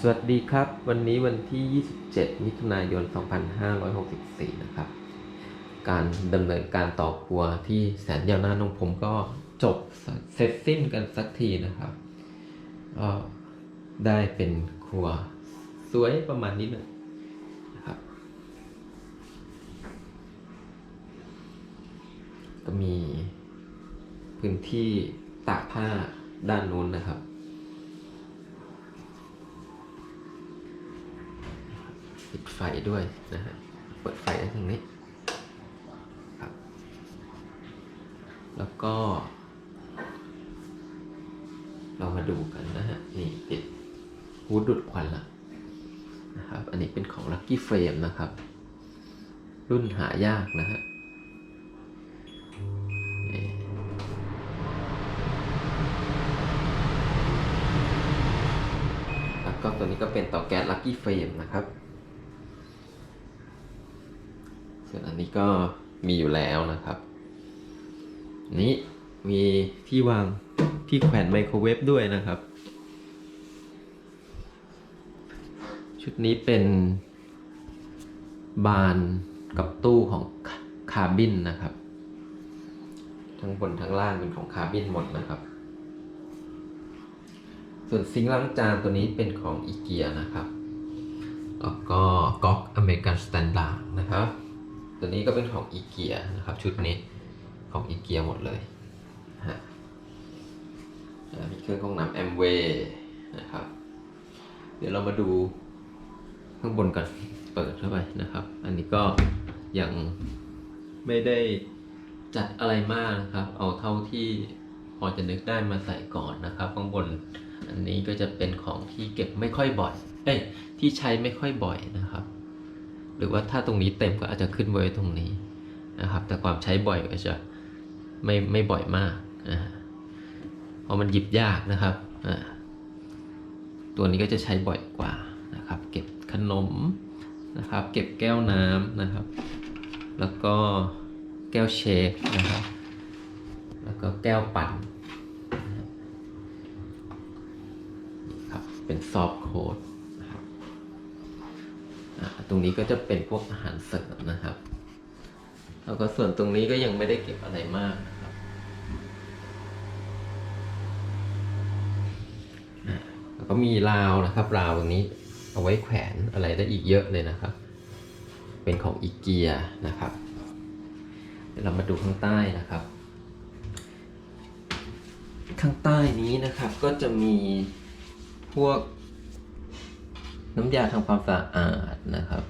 สวัสดีครับ วันนี้วันที่ 27 มิถุนายน 2564 นะครับ การดำเนินการต่อครัวที่แสนยาวนานของผมก็จบเสร็จสิ้นกันสักทีนะครับก็ได้เป็นครัวสวยประมาณนี้เลยนะครับ ก็มีพื้นที่ตากผ้าด้านนู้นนะครับ ปิด ไฟด้วยนะฮะ เปิดไฟได้ตรงนี้ครับ แล้วก็ เรามาดูกันนะฮะ นี่ติดฮูดดูดควันละนะครับ อันนี้เป็นของ Lucky Frame นะครับ รุ่นหายากนะฮะแล้วก็ตัวนี้ก็เป็นเตาแก๊ส Lucky Frame นะครับ ส่วนอันนี้ก็มีอยู่แล้วนะครับ นี้มีที่วางที่แขวนไมโครเวฟด้วยนะครับ ชุดนี้เป็นบานกับตู้ของคาคาบินนะครับ ทั้งบนทั้งล่างเป็นของคาบินหมดนะครับ ส่วนซิงค์ล้างจานตัวนี้เป็นของอีเกียนะครับ แล้วก็ก๊อกอเมริกันสแตนดาร์ดนะครับ ตัวนี้ก็เป็นของอีเกียนะครับ ชุดนี้ของอีเกียหมดเลยฮะมีเครื่องกรองน้ำแอมเวย์นะครับ เดี๋ยวเรามาดูข้างบนกันเปิดเข้าไปนะครับ อันนี้ก็ยังไม่ได้จัดอะไรมากนะครับ เอาเท่าที่พอจะนึกได้มาใส่ก่อนนะครับข้างบนอันนี้ก็จะเป็นของที่เก็บไม่ค่อยบ่อย เอ้ยที่ใช้ไม่ค่อยบ่อยนะครับ หรือว่าถ้าตรงนี้เต็มก็อาจจะขึ้นไว้ตรงนี้นะครับ แต่ความใช้บ่อยก็จะไม่ไม่บ่อยมากนะเพราะมันหยิบยากนะครับอ่าตัวนี้ก็จะใช้บ่อยกว่านะครับ เก็บขนมนะครับ เก็บแก้วน้ำนะครับ แล้วก็แก้วเชคนะครับ แล้วก็แก้วปั่นนะครับ เป็นซอฟต์โค้ด ตรงนี้ก็จะเป็นพวกอาหารเสริมนะครับ แล้วก็ส่วนตรงนี้ก็ยังไม่ได้เก็บอะไรมากนะครับแล้วก็มีราวนะครับราวตรงนี้เอาไว้แขวนอะไรได้อีกเยอะเลยนะครับ เป็นของอีเกียนะครับเดี๋ยวเรามาดูข้างใต้นะครับ ข้างใต้นี้นะครับก็จะมีพวกน้ำยาทำความสะอาด นะครับ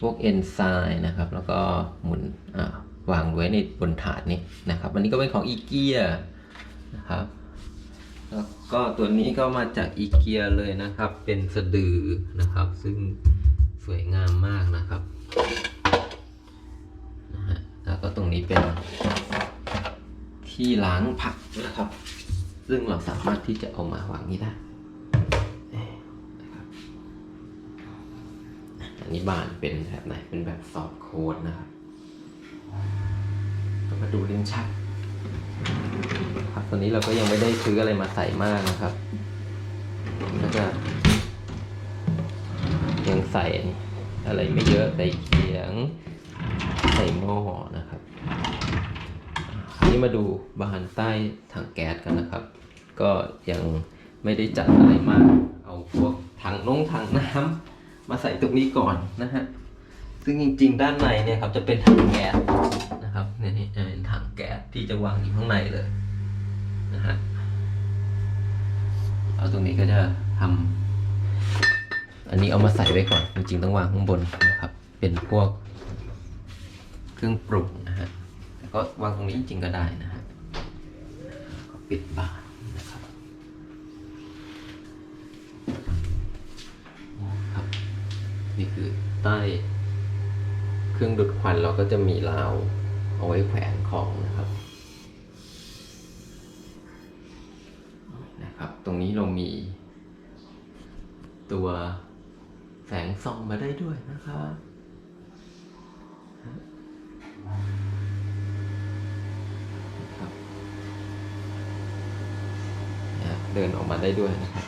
พวกเอนไซม์นะครับ แล้วก็หมุนวางไว้ในบนถาดนี้นะครับ อันนี้ก็เป็นของอีเกียนะครับ แล้วก็ตัวนี้ก็มาจากอีเกียเลยนะครับ เป็นสะดือนะครับ ซึ่งสวยงามมากนะครับนะฮะแล้วก็ตรงนี้เป็นที่ล้างผักนะครับ ซึ่งเราสามารถที่จะเอามาวางนี้ได้ นนี้บานเป็นแบบไหน เป็นแบบซอฟต์โค้ดนะครับก็มาดูลิ้นชักครับตัวนี้เราก็ยังไม่ได้ซื้ออะไรมาใส่มากนะครับก็จะยังใส่อะไรไม่เยอะใส่เขียง ใส่หม้อนะครับอันนี้มาดูบานใต้ถังแก๊สกันนะครับ ก็ยังไม่ได้จัดอะไรมาก เอาพวกถังน้องถังน้ำ มาใส่ตรงนี้ก่อนนะฮะ ซึ่งจริง ๆ ด้านในเนี่ยครับจะเป็นถังแก๊สนะครับเนี่ยนี่จะเป็นถังแก๊สที่จะวางอยู่ข้างในเลยนะฮะเอาตรงนี้ก็จะทำอันนี้เอามาใส่ไว้ก่อนจริงๆต้องวางข้างบนนะครับ เป็นพวกเครื่องปรุงนะฮะแต่ก็วางตรงนี้จริงๆก็ได้นะฮะปิดบาน นี่คือใต้เครื่องดูดควันเราก็จะมีราวเอาไว้แขวนของนะครับนะครับ ตรงนี้เรามี ตัวแสงส่องมาได้ด้วยนะครับเดินออกมาได้ด้วยนะครับ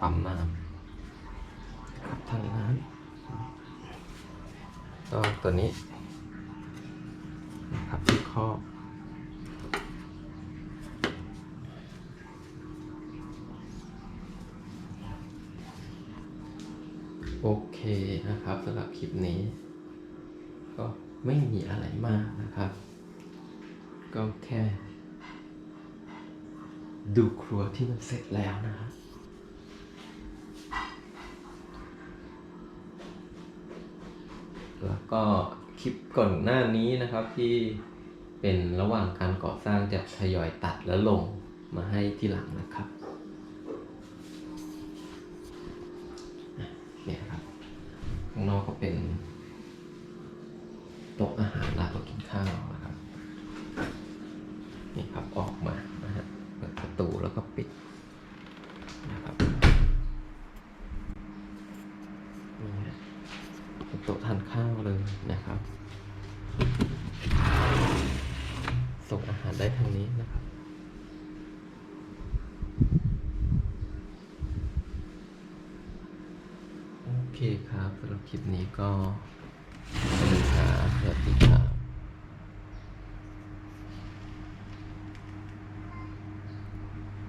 ปั๊มน้ำครับ ทางน้ำก็ตัวนี้นะครับที่ครอโอเคนะครับสำหรับคลิปนี้ ก็ไม่มีอะไรมากนะครับ ก็แค่ ดูครัวที่มันเสร็จแล้วนะครับ แล้วก็คลิปก่อนหน้านี้นะครับที่เป็นระหว่างการก่อสร้างจะทยอยตัดแล้วลงมาให้ที่หลังนะครับเนี่ยครับข้างนอกก็เป็นโต๊ะอาหารร้านเรากินข้าวนะครับนี่ครับออกมา โต๊ะทานข้าวเลยนะครับ ส่งอาหารได้ทางนี้นะครับ โอเคครับสำหรับคลิปนี้ก็สวัสดีครับสวัสดีครับ